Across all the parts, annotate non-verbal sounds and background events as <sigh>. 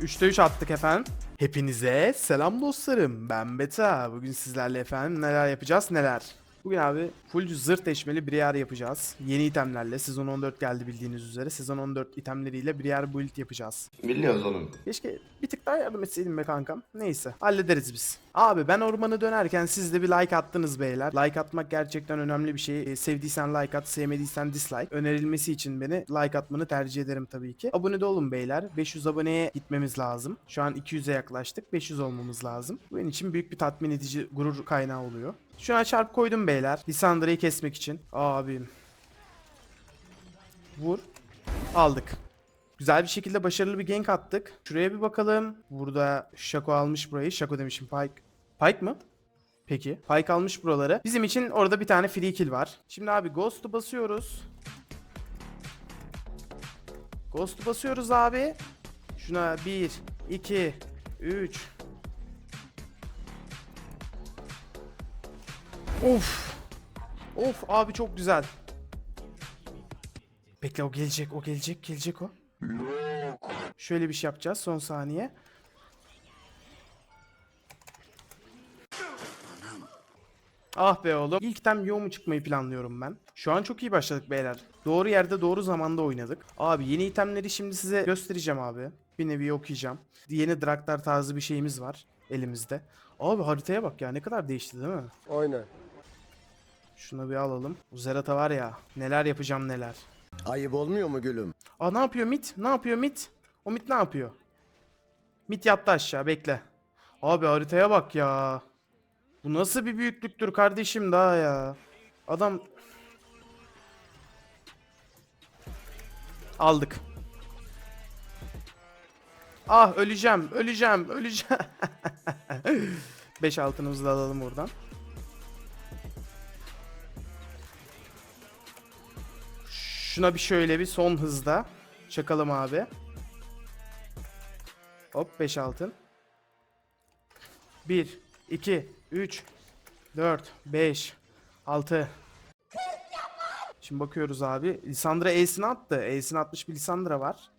3'te 3 attık efendim. Hepinize selam dostlarım. Ben Beta. Bugün sizlerle efendim neler yapacağız neler. Bugün abi full zırt eşmeli Briar yapacağız. Yeni itemlerle. Sezon 14 geldi bildiğiniz üzere. Sezon 14 itemleriyle Briar build yapacağız. Biliyoruz oğlum. Keşke bir tık daha yardım etseydin be kankam. Neyse hallederiz biz. Abi ben ormanı dönerken siz de bir like attınız beyler. Like atmak gerçekten önemli bir şey. E, sevdiysen like at, sevmediysen dislike. Önerilmesi için beni like atmanı tercih ederim tabii ki. Abone de olun beyler. 500 aboneye gitmemiz lazım. Şu an 200'e yaklaştık. 500 olmamız lazım. Bu benim için büyük bir tatmin edici gurur kaynağı oluyor. Şuna çarp koydum beyler. Lisandra'yı kesmek için. Abim. Vur. Aldık. Güzel bir şekilde başarılı bir gank attık. Şuraya bir bakalım. Burada Shaco almış burayı. Shaco demişim Pike. Pike mı? Peki. Pike almış buraları. Bizim için orada bir tane free kill var. Şimdi abi Ghost'u basıyoruz. Ghost'u basıyoruz abi. Şuna 1, 2, 3. Of. Of abi çok güzel. Bekle o gelecek, o gelecek, gelecek o. Şöyle bir şey yapacağız son saniye. Ah be oğlum. İlk tem yo mu çıkmayı planlıyorum ben. Şu an çok iyi başladık beyler. Doğru yerde doğru zamanda oynadık. Abi yeni itemleri şimdi size göstereceğim abi. Bir nevi okuyacağım. Yeni Draktar tarzı bir şeyimiz var elimizde. Abi haritaya bak ya ne kadar değişti değil mi? Aynen. Şunu bir alalım. Bu Zerata var ya neler yapacağım neler. Ayıp olmuyor mu gülüm? Aa ne yapıyor Mit? Ne yapıyor Mit? O Mit ne yapıyor? Mit yattı aşağı bekle. Abi haritaya bak ya. Bu nasıl bir büyüklüktür kardeşim daha ya. Adam aldık. Ah öleceğim, öleceğim, öleceğim. <laughs> 5 altınımızı da alalım buradan. Şuna bir şöyle bir son hızda çakalım abi. Hop 5 altın. 1 2 3 4 5 6 Şimdi bakıyoruz abi. Lisandra Ace'ini attı. Ace'ini atmış bir Lisandra var.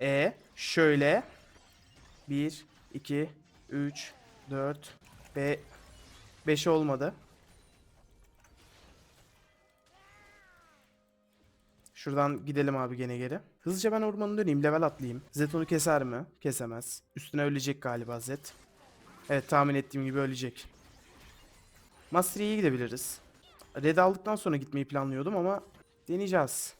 E şöyle 1 2 3 4 5 5 olmadı. Şuradan gidelim abi gene geri. Hızlıca ben ormanı döneyim. Level atlayayım. Zed onu keser mi? Kesemez. Üstüne ölecek galiba Zed. Evet tahmin ettiğim gibi ölecek. Master'e iyi gidebiliriz. Red aldıktan sonra gitmeyi planlıyordum ama deneyeceğiz.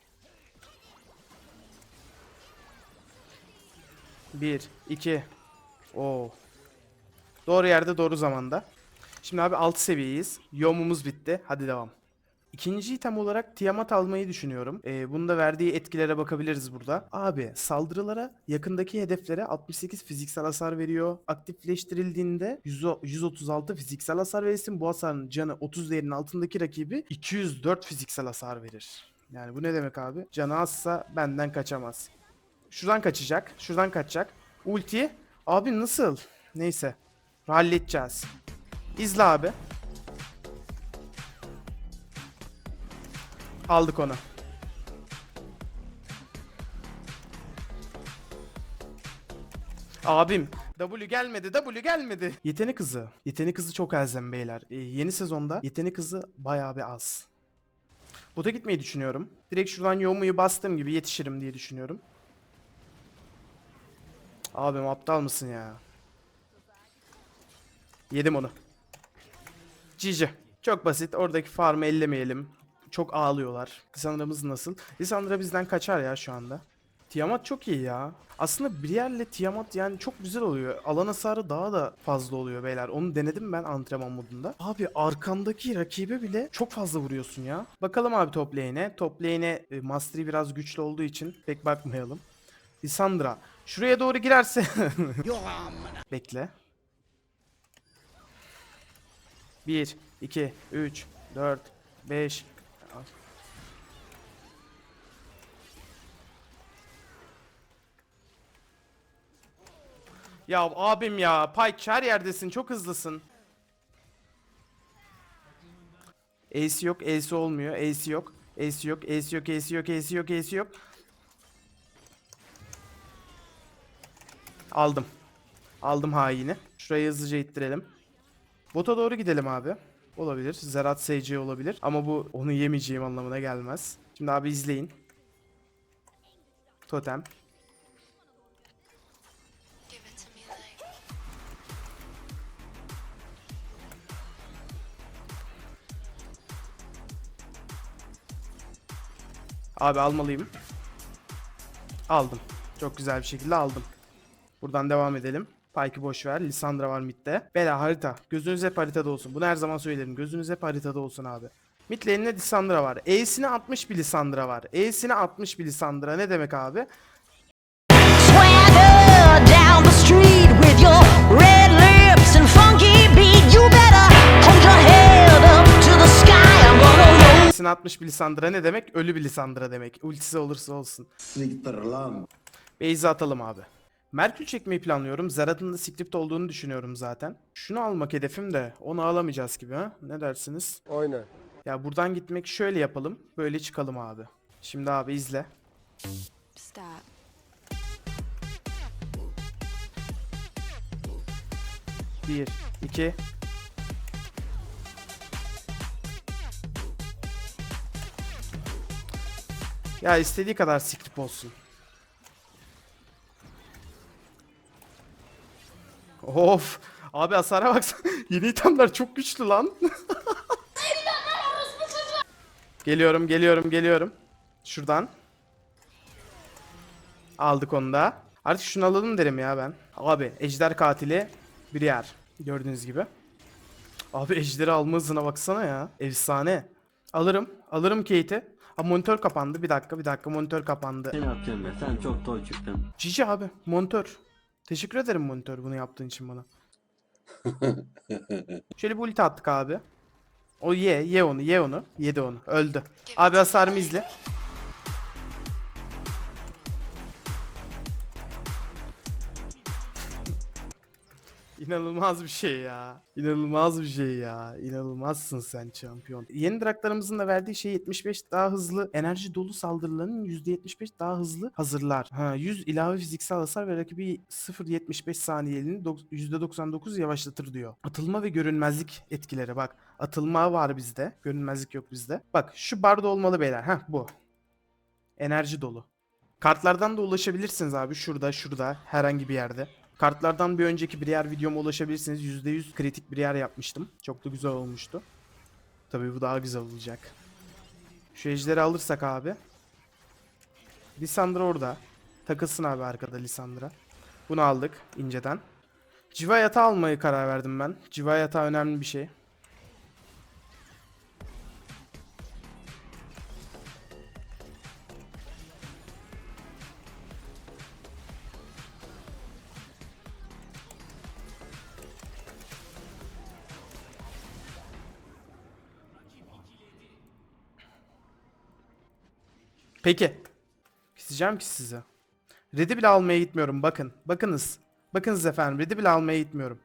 1, 2. Oo. Doğru yerde doğru zamanda. Şimdi abi 6 seviyeyiz. Yomumuz bitti. Hadi devam. İkinci item olarak Tiamat almayı düşünüyorum. Ee, bunun da verdiği etkilere bakabiliriz burada. Abi saldırılara yakındaki hedeflere 68 fiziksel hasar veriyor. Aktifleştirildiğinde 100 136 fiziksel hasar verirsin. Bu hasarın canı 30 değerinin altındaki rakibi 204 fiziksel hasar verir. Yani bu ne demek abi? Canı azsa benden kaçamaz. Şuradan kaçacak. Şuradan kaçacak. Ulti. Abi nasıl? Neyse. Halledeceğiz. İzle abi. Aldık onu. Abim W gelmedi W gelmedi. Yetenek hızı. Yetenek hızı çok elzem beyler. Ee, yeni sezonda yetenek hızı bayağı bir az. Bota gitmeyi düşünüyorum. Direkt şuradan Yomu'yu bastığım gibi yetişirim diye düşünüyorum. Abim aptal mısın ya? Yedim onu. Cici. Çok basit. Oradaki farmı ellemeyelim. Çok ağlıyorlar. Lisandra'mız nasıl? Lisandra bizden kaçar ya şu anda. Tiamat çok iyi ya. Aslında Brielle'le Tiamat yani çok güzel oluyor. Alan hasarı daha da fazla oluyor beyler. Onu denedim ben antrenman modunda. Abi arkandaki rakibe bile çok fazla vuruyorsun ya. Bakalım abi top lane'e. Top lane'e e, Mastery biraz güçlü olduğu için pek bakmayalım. Lisandra. Şuraya doğru girerse... <laughs> Bekle. 1, 2, 3, 4, 5. Ya abim ya. Pike her yerdesin. Çok hızlısın. Ace yok. Ace olmuyor. Ace yok. Ace yok. Ace yok. Ace yok. Ace yok. Ace yok. Aldım. Aldım haini. Şurayı hızlıca ittirelim. Bota doğru gidelim abi. Olabilir. Zerat SC olabilir. Ama bu onu yemeyeceğim anlamına gelmez. Şimdi abi izleyin. Totem. Abi almalıyım. Aldım. Çok güzel bir şekilde aldım. Buradan devam edelim. Pike'ı boş ver. Lissandra var midde. Bela harita. Gözünüz hep haritada olsun. Bunu her zaman söylerim. Gözünüz hep haritada olsun abi. Mid lane'de Lissandra var. E'sine 60 bir Lissandra var. E'sine 60 bir Lissandra. Ne demek abi? Swagger down the street 60 bir Lissandra ne demek? Ölü bir Lissandra demek. Ultisi olursa olsun. Siktir lan. Base'i atalım abi. Merkül çekmeyi planlıyorum. Zerat'ın da script olduğunu düşünüyorum zaten. Şunu almak hedefim de onu alamayacağız gibi ha. Ne dersiniz? Aynen. Ya buradan gitmek şöyle yapalım. Böyle çıkalım abi. Şimdi abi izle. stop. Bir, iki. Ya istediği kadar script olsun. Of. Abi hasara baksana. <laughs> Yeni itemler çok güçlü lan. <laughs> geliyorum, geliyorum, geliyorum. Şuradan. Aldık onu da. Artık şunu alalım derim ya ben. Abi ejder katili bir yer. Gördüğünüz gibi. Abi ejderi alma hızına baksana ya. Efsane. Alırım. Alırım Kate'i. Ha monitör kapandı. Bir dakika bir dakika monitör kapandı. Ne yapacağım ben? Sen çok toy çıktın. Cici abi monitör. Teşekkür ederim monitör bunu yaptığın için bana. <laughs> Şöyle bir ulti attık abi. O ye, ye onu, ye onu. Yedi onu. Öldü. Abi hasarımı izle. İnanılmaz bir şey ya. İnanılmaz bir şey ya. İnanılmazsın sen şampiyon. Yeni draklarımızın da verdiği şey 75 daha hızlı enerji dolu saldırılarının %75 daha hızlı hazırlar. Ha 100 ilave fiziksel hasar ve rakibi 0.75 saniyeliğini dok- %99 yavaşlatır diyor. Atılma ve görünmezlik etkileri bak. Atılma var bizde. Görünmezlik yok bizde. Bak şu barda olmalı beyler. Ha bu. Enerji dolu. Kartlardan da ulaşabilirsiniz abi. Şurada, şurada, herhangi bir yerde. Kartlardan bir önceki bir yer videoma ulaşabilirsiniz. %100 kritik bir yer yapmıştım. Çok da güzel olmuştu. Tabii bu daha güzel olacak. Şu ejderi alırsak abi. Lisandra orada. Takılsın abi arkada Lisandra. Bunu aldık inceden. Civa yatağı almayı karar verdim ben. Civa yatağı önemli bir şey. Peki. Keseceğim ki size. Red'i bile almaya gitmiyorum bakın. Bakınız. Bakınız efendim Red'i bile almaya gitmiyorum.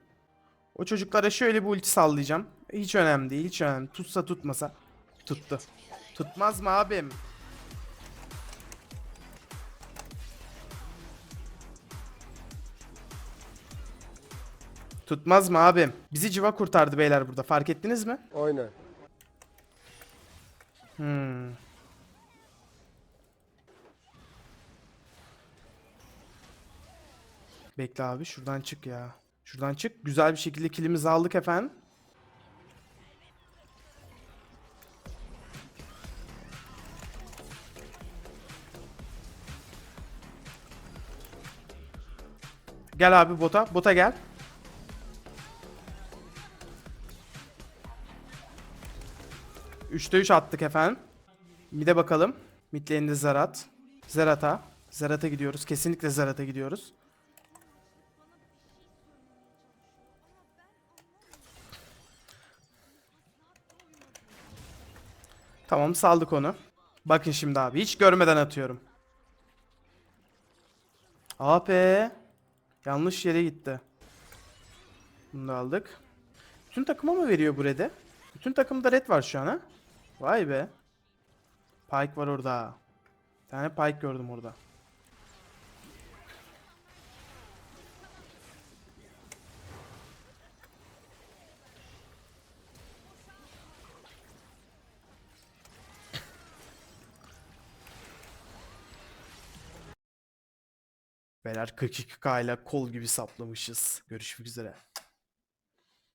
O çocuklara şöyle bir ulti sallayacağım. Hiç önemli değil hiç önemli. Tutsa tutmasa. Tuttu. Tutmaz mı abim? Tutmaz mı abim? Bizi civa kurtardı beyler burada fark ettiniz mi? Aynen. Hmm. Bekle abi şuradan çık ya. Şuradan çık. Güzel bir şekilde kilimizi aldık efendim. Gel abi bota. Bota gel. Üçte 3 attık efendim. Mid'e bakalım. Mid lane'de Zerat. Zerat'a. Zerat'a gidiyoruz. Kesinlikle Zerat'a gidiyoruz. Tamam saldık onu. Bakın şimdi abi. Hiç görmeden atıyorum. AP. Yanlış yere gitti. Bunu da aldık. Bütün takıma mı veriyor bu red'e? Bütün takımda red var şu an ha? Vay be. Pike var orada. Bir tane Pike gördüm orada. Beyler 42k ile kol gibi saplamışız. Görüşmek üzere.